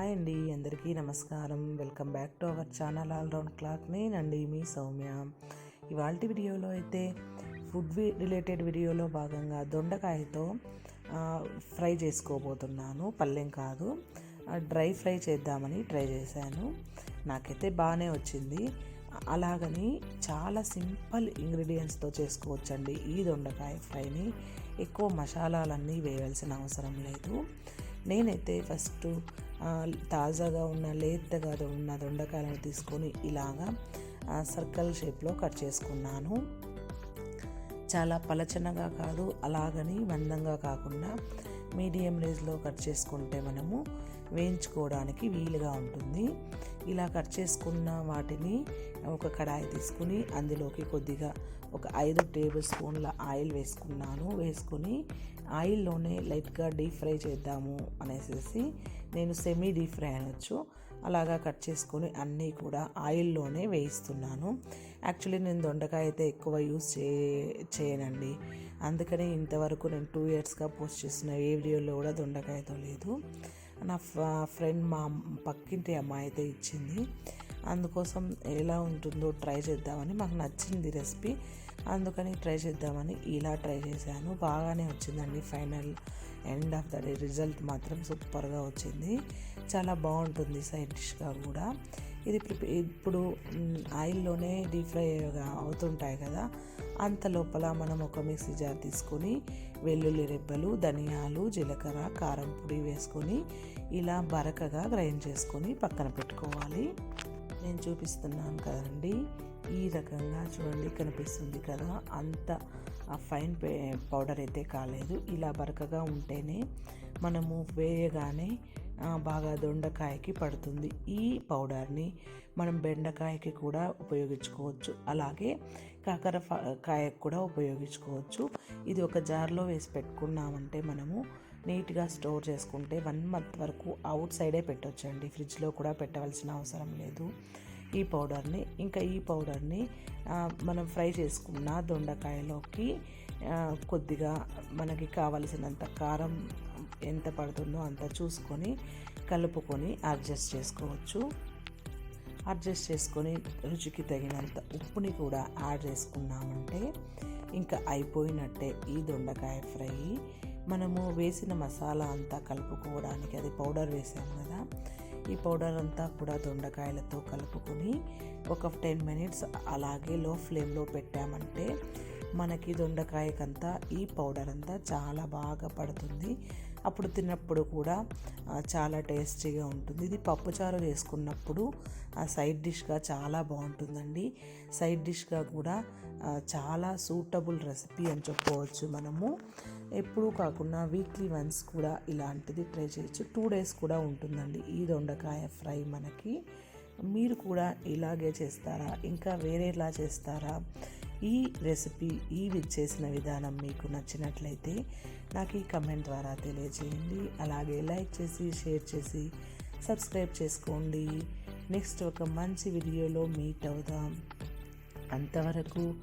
Hi అండి అందరికీ నమస్కారం. Welcome back to our channel all round clock. నేనండి మీ సౌమ్య. ఇవాళ వీడియోలో అయితే ఫుడ్ రిలేటెడ్ వీడియోలో భాగంగా దొండకాయతో ఫ్రై చేసుకోబోతున్నాను. పల్లెం కాదు డ్రై ఫ్రై చేద్దామని ట్రై చేశాను. నాకైతే బాగానే వచ్చింది. అలాగని చాలా సింపుల్ ఇంగ్రీడియంట్స్తో చేసుకోవచ్చండి ఈ దొండకాయ ఫ్రైని. ఎక్కువ మసాలాలన్నీ వేయాల్సిన అవసరం లేదు. నేనైతే ఫస్ట్ తాజాగా ఉన్న లేతగా ఉన్న దొండకాయలను తీసుకొని ఇలాగా సర్కిల్ షేప్లో కట్ చేసుకున్నాను. చాలా పలచనగా కాదు అలాగని మందంగా కాకుండా మీడియం రేజ్లో కట్ చేసుకుంటే మనము వేయించుకోవడానికి వీలుగా ఉంటుంది. ఇలా కట్ చేసుకున్న వాటిని ఒక కడాయి తీసుకుని అందులోకి కొద్దిగా ఒక ఐదు టేబుల్ స్పూన్ల ఆయిల్ వేసుకున్నాను. వేసుకుని ఆయిల్లోనే లైట్గా డీప్ ఫ్రై చేద్దాము అనేసి నేను సెమీ డీప్ ఫ్రై అనొచ్చు. అలాగా కట్ చేసుకొని అన్నీ కూడా ఆయిల్లోనే వేయిస్తున్నాను. యాక్చువల్లీ నేను దొండకాయ అయితే ఎక్కువ యూస్ చే చేయనండి. అందుకని ఇంతవరకు నేను టూ ఇయర్స్గా పోస్ట్ చేస్తున్న ఏ వీడియోలో కూడా దొండకాయతో లేదు. నా ఫ్రెండ్ మా పక్కింటి అమ్మాయి అయితే ఇచ్చింది. అందుకోసం ఎలా ఉంటుందో ట్రై చేద్దామని మాకు నచ్చింది రెసిపీ అందుకని ట్రై చేద్దామని ఇలా ట్రై చేశాను. బాగానే వచ్చిందండి final end of the day result మాత్రం సూపర్గా వచ్చింది. చాలా బాగుంటుంది సైడ్ డిష్గా కూడా. ఇది ప్రిపే ఇప్పుడు ఆయిల్లోనే డీప్ ఫ్రై అవుతుంటాయి కదా. అంత లోపల మనం ఒక మిక్సీ జార్ తీసుకొని వెల్లుల్లి రెబ్బలు ధనియాలు జీలకర్ర కారం పొడి వేసుకొని ఇలా బరకగా గ్రైండ్ చేసుకొని పక్కన పెట్టుకోవాలి. నేను చూపిస్తున్నాను కదండి. ఈ రకంగా చూడండి కనిపిస్తుంది కదా. అంత ఆ ఫైన్ పే పౌడర్ అయితే కాలేదు. ఇలా బరకగా ఉంటేనే మనము వేయగానే బాగా దొండకాయకి పడుతుంది. ఈ పౌడర్ని మనం బెండకాయకి కూడా ఉపయోగించుకోవచ్చు. అలాగే కాకర ఫ- కాయకు కూడా ఉపయోగించుకోవచ్చు. ఇది ఒక జార్లో వేసి పెట్టుకున్నామంటే మనము నీట్గా స్టోర్ చేసుకుంటే వన్ మంత్ వరకు అవుట్ సైడే పెట్టొచ్చండి. ఫ్రిడ్జ్లో కూడా పెట్టవలసిన అవసరం లేదు. ఈ పౌడర్ని ఇంకా ఈ పౌడర్ని మనం ఫ్రై చేసుకున్న దొండకాయలోకి కొద్దిగా మనకి కావలసినంత కారం ఎంత పడుతుందో అంత చూసుకొని కలుపుకొని అడ్జస్ట్ చేసుకోవచ్చు. అడ్జస్ట్ చేసుకొని రుచికి తగినంత ఉప్పుని కూడా యాడ్ చేసుకున్నామంటే ఇంకా అయిపోయినట్టే ఈ దొండకాయ ఫ్రై. మనము వేసిన మసాలా అంతా కలుపుకోవడానికి అది పౌడర్ వేసాము కదా ఈ పౌడర్ అంతా కూడా దొండకాయలతో కలుపుకొని ఒక టెన్ మినిట్స్ అలాగే లో ఫ్లేమ్లో పెట్టామంటే మనకి దొండకాయకంతా ఈ పౌడర్ అంతా చాలా బాగా పడుతుంది. అప్పుడు తిన్నప్పుడు కూడా చాలా టేస్టీగా ఉంటుంది. ఇది పప్పుచారు వేసుకున్నప్పుడు ఆ సైడ్ డిష్గా చాలా బాగుంటుందండి. సైడ్ డిష్గా కూడా చాలా సూటబుల్ రెసిపీ అని చెప్పుకోవచ్చు మనము. ఎప్పుడూ కాకుండా వీక్లీ వన్స్ కూడా ఇలాంటిది ట్రై చేయొచ్చు. టూ డేస్ కూడా ఉంటుందండి. ఈ దొండకాయ ఫ్రై మనకి. మీరు కూడా ఇలాగే చేస్తారా? ఇంకా వేరేలా చేస్తారా? ఈ రెసిపీ ఈ వి- చేసిన విధానం మీకు నచ్చినట్లయితే నాకు ఈ కమెంట్ ద్వారా తెలియజేయండి. అలాగే లైక్ చేసి షేర్ చేసి సబ్స్క్రైబ్ చేసుకోండి. నెక్స్ట్ ఒక మంచి వీడియోలో మీట్ అవుదాం. అంతవరకు